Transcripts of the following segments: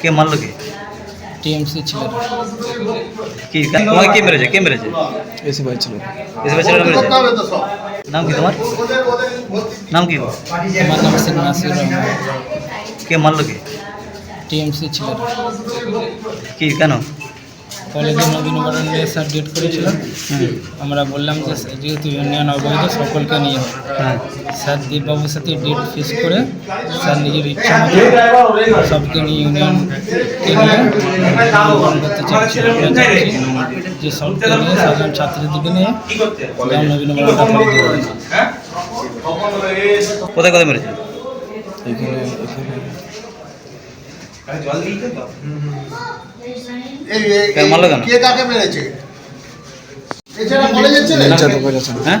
কে মারলো কে টিএমসি ছিলেন কি তোমাকে কে মেরেছে কে মেরেছে এসে ভাই ছিল এসবে ছেলেরা মেরেছে নাম কি তোমার নাম কি গো? আমার নাম শেখ নাসির রহমান কে মারলো কে টিএমসি ছিলেন কি কেন কলেজে নবীনবরণ নিয়ে স্যার ডেট করেছিল আমরা বললাম যে যেহেতু ইউনিয়ন অবৈধ সকলকে নিয়ে হবে। হ্যাঁ। স্যার দীপবাবুর সাথে ডেট ফিক্স করে স্যার নিজের ইচ্ছা মতো সবকে নিয়ে ইউনিয়নকে নিয়ে করতে চাইছি। যে সবকে নিয়ে সাধারণ ছাত্রীদেরকে নিয়ে করে দেওয়া হয়। কোথায় কোথায় মেরেছে? এখানে এখানে। কেন মারলো কেন? কে কাকে মেরেছে? হ্যাঁ? হ্যাঁ?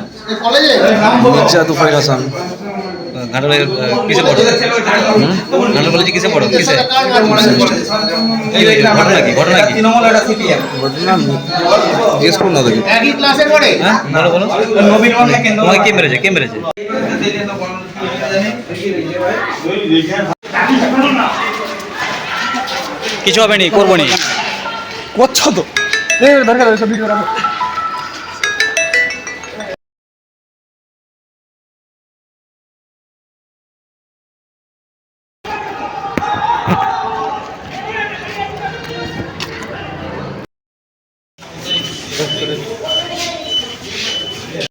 কে মেরেছে? কে মেরেছে? কিছু হবে নি করব নি করছ তো দরকার